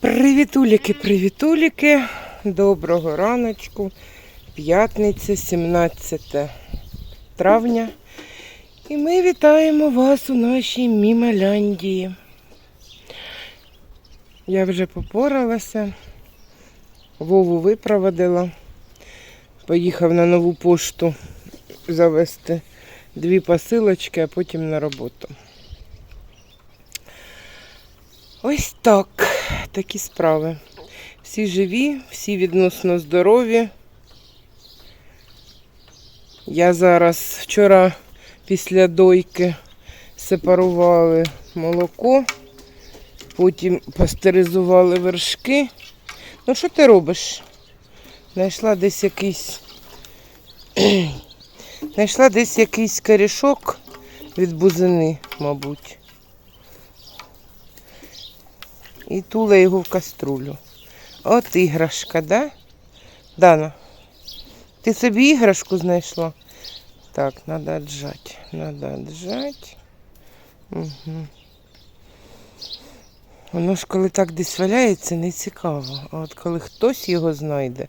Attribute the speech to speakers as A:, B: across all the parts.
A: Привітуліки, привітуліки. Доброго раночку. П'ятниця, 17 травня. І ми вітаємо вас у нашій Мімаляндії. Я вже попоралася, Вову випроводила. Поїхав на нову пошту завести дві посилочки, а потім на роботу. Ось так, такі справи. Всі живі, всі відносно здорові. Я зараз вчора після дойки сепарували молоко, потім пастеризували вершки. Ну, що ти робиш? Знайшла десь якийсь. Знайшла десь якийсь корішок від бузини, мабуть. І тула його в каструлю. От іграшка, да? Дана, ти собі іграшку знайшла? Так, треба отжати. Треба отжати. Угу. Воно ж коли так десь валяється, не цікаво. А от коли хтось його знайде,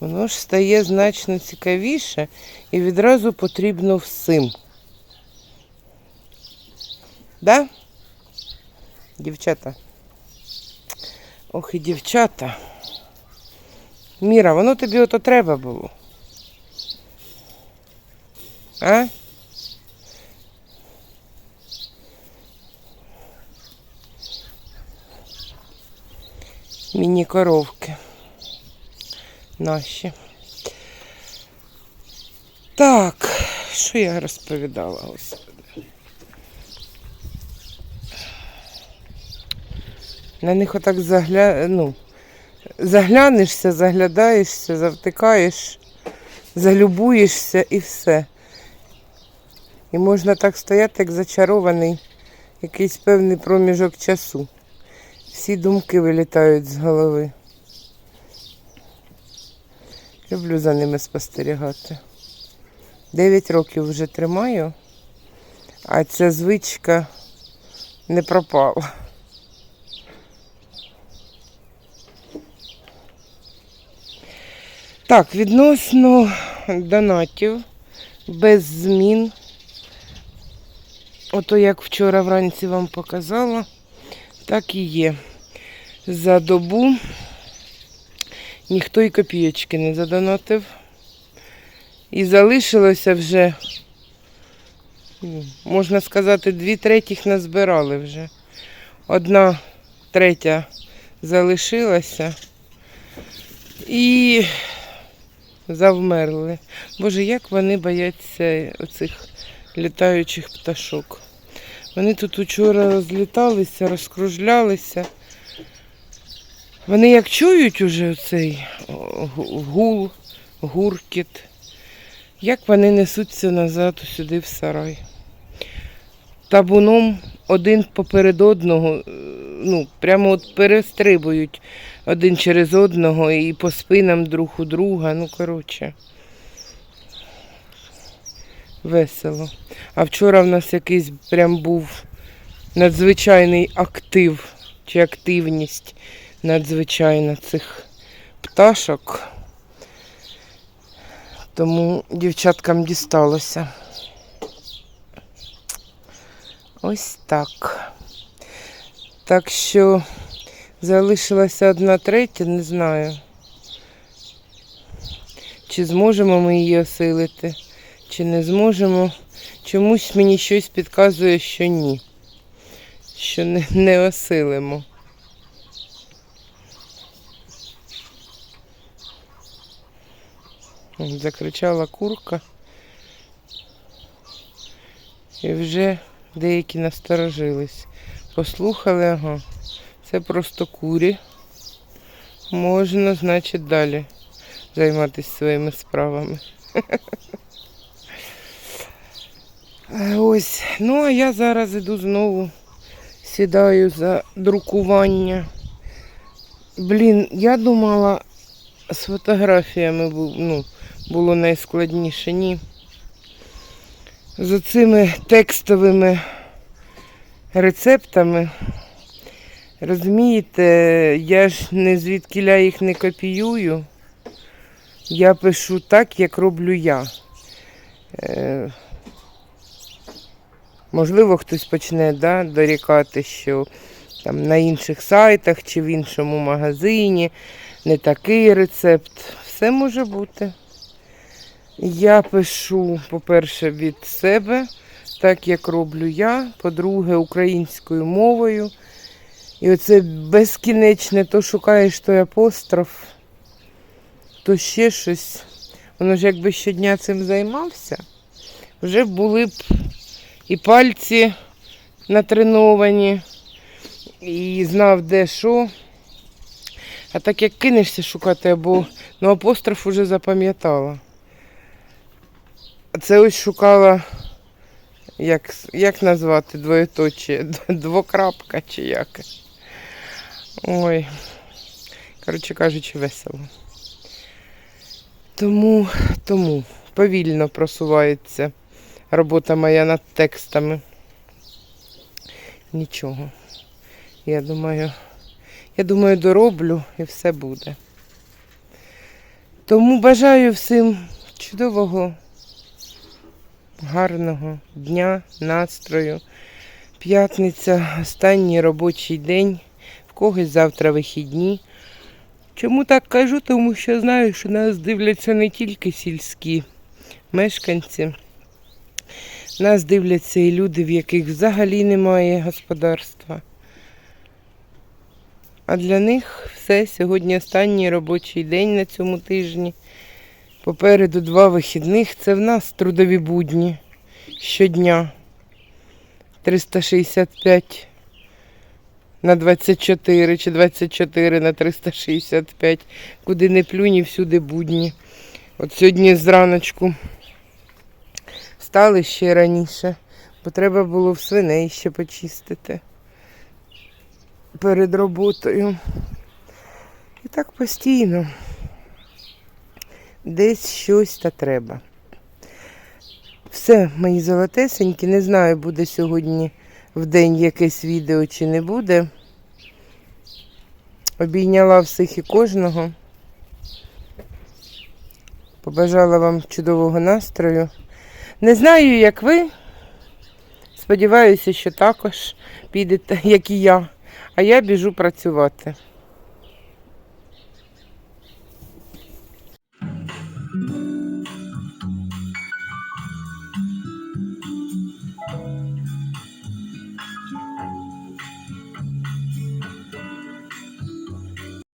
A: воно ж стає значно цікавіше і відразу потрібно всім. Да? Дівчата? Ох і дівчата. Міра, воно тобі ото треба було. А? Міні-коровки. Наші. Так, що я розповідала? Господи? На них отак загля... ну, заглянешся, заглядаєшся, завтикаєш, залюбуєшся і все. І можна так стояти, як зачарований якийсь певний проміжок часу. Всі думки вилітають з голови. Люблю за ними спостерігати. Дев'ять років вже тримаю, а ця звичка не пропала. Так, відносно донатів без змін. Ото як вчора вранці вам показала, так і є. За добу ніхто і копієчки не задонатив. І залишилося вже, ну, можна сказати, дві третіх назбирали вже. Одна третя залишилася. І завмерли. Боже, як вони бояться оцих літаючих пташок. Вони тут учора розліталися, розкружлялися. Вони як чують уже цей гул, гуркіт, як вони несуться назад сюди в сарай. Табуном один поперед одного, е, ну, прямо от перестрибують один через одного і по спинам друг у друга. Ну, коротше, весело. А вчора в нас якийсь прям був надзвичайний актив чи активність надзвичайна цих пташок. Тому дівчаткам дісталося. Ось так. Так що залишилася одна третя, не знаю. Чи зможемо ми її осилити, чи не зможемо. Чомусь мені щось підказує, що ні. Що не, не осилимо. Закричала курка. І вже деякі насторожились. Послухали, ага. Це просто курі. Можна, значить, далі займатися своїми справами. Ось, ну а я зараз іду знову, сідаю за друкування Блін, я думала, з фотографіями ну, було найскладніше. Ні. З цими текстовими рецептами. Розумієте, я ж не звідкіля їх не копіюю. Я пишу так, як роблю я. Можливо, хтось почне да, дорікати, що там на інших сайтах чи в іншому магазині не такий рецепт. Все може бути. Я пишу, по-перше, від себе, так як роблю я, по-друге, українською мовою. І оце безкінечне, то шукаєш той апостроф, то ще щось. Воно ж якби щодня цим займався, вже були б і пальці натреновані, і знав, де що. А так як кинешся шукати, або ну, апостроф уже запам'ятала. Це ось шукала, як, як назвати двоєточие, двокрапка чи як. Ой, коротше кажучи, весело. Тому, тому повільно просувається робота моя над текстами. Нічого. Я думаю, я думаю, дороблю і все буде. Тому бажаю всім чудового, гарного дня, настрою. П'ятниця, останній робочий день, в когось завтра вихідні. Чому так кажу? Тому що знаю, що нас дивляться не тільки сільські мешканці. Нас дивляться і люди, в яких взагалі немає господарства. А для них все сьогодні останній робочий день на цьому тижні. Попереду два вихідних. Це в нас трудові будні щодня. 365 на 24 чи 24 на 365. Куди не плюнь, і всюди будні. От сьогодні зраночку встали ще раніше, бо треба було в свиней ще почистити перед роботою. І так постійно. Десь щось та треба. Все, мої золотесенькі, не знаю, буде сьогодні в день якесь відео чи не буде. Обійняла всіх і кожного. Побажала вам чудового настрою. Не знаю, як ви. Сподіваюся, що також підете, як і я. А я біжу працювати.